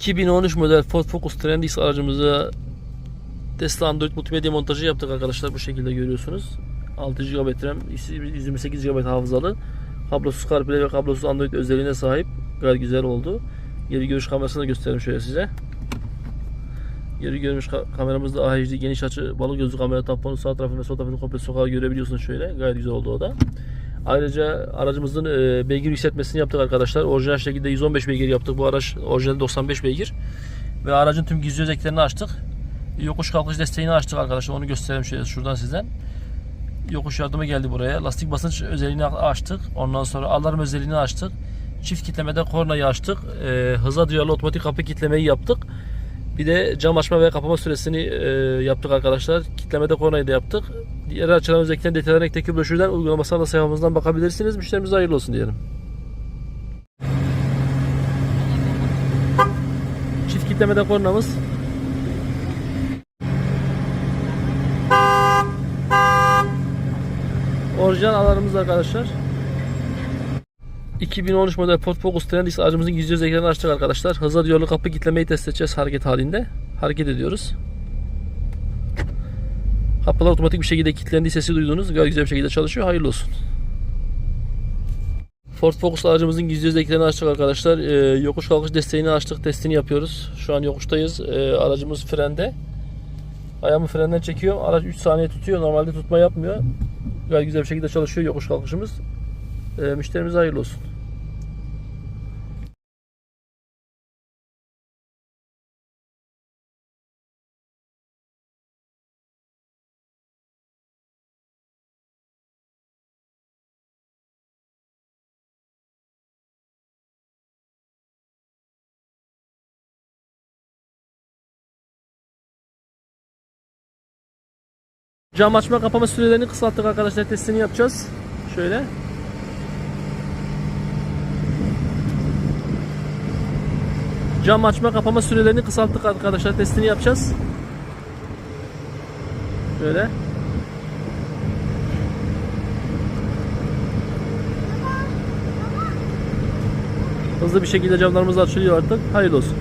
2013 model Ford Focus Trendix aracımıza Tesla Android multimedya montajı yaptık arkadaşlar bu şekilde görüyorsunuz. 6 GB RAM, 128 GB hafızalı. Kablosuz CarPlay ve kablosuz Android özelliğine sahip. Gayet güzel oldu. Geri görüş kamerasını da göstereyim şöyle size. Geri görmüş ka- kameramızda AHD geniş açı balık gözlü kamera tamponu sağ tarafını ve sol tarafını komple sokağı görebiliyorsunuz şöyle. Gayet güzel oldu o da. Ayrıca aracımızın e, beygir yükseltmesini yaptık arkadaşlar. Orijinal şekilde 115 beygir yaptık. Bu araç orijinal 95 beygir. Ve aracın tüm gizli özelliklerini açtık. Yokuş kalkış desteğini açtık arkadaşlar. Onu göstereyim şöyle şuradan sizden. Yokuş yardımı geldi buraya. Lastik basınç özelliğini açtık. Ondan sonra alarm özelliğini açtık. Çift kitlemede kornayı açtık. E, hıza duyarlı otomatik kapı kitlemeyi yaptık. Bir de cam açma ve kapama süresini e, yaptık arkadaşlar. Kitlemede kornayı da yaptık. Diğer açılan özelliklerini detaylı renkteki broşürden uygulamasına da sayfamızdan bakabilirsiniz. Müşterimize hayırlı olsun diyelim. Çift kitlemede kornamız. Orijinal alarmımız arkadaşlar. 2013 model Ford Focus Trendix aracımızın yüze ekranını açtık arkadaşlar. Hızla diyarlı kapı kitlemeyi test edeceğiz hareket halinde. Hareket ediyoruz. Kapılar otomatik bir şekilde kilitlendiği sesi duydunuz. Gayet güzel bir şekilde çalışıyor. Hayırlı olsun. Ford Focus aracımızın yüze ekranını açtık arkadaşlar. Ee, yokuş kalkış desteğini açtık. Testini yapıyoruz. Şu an yokuştayız. Ee, aracımız frende. Ayağımı frenden çekiyorum. Araç 3 saniye tutuyor. Normalde tutma yapmıyor. Gayet güzel bir şekilde çalışıyor yokuş kalkışımız. Ee, müşterimize hayırlı olsun. Cam açma kapama sürelerini kısalttık arkadaşlar. Testini yapacağız. Şöyle. Cam açma kapama sürelerini kısalttık arkadaşlar. Testini yapacağız. Şöyle. Hızlı bir şekilde camlarımız açılıyor artık. Hayırlı olsun.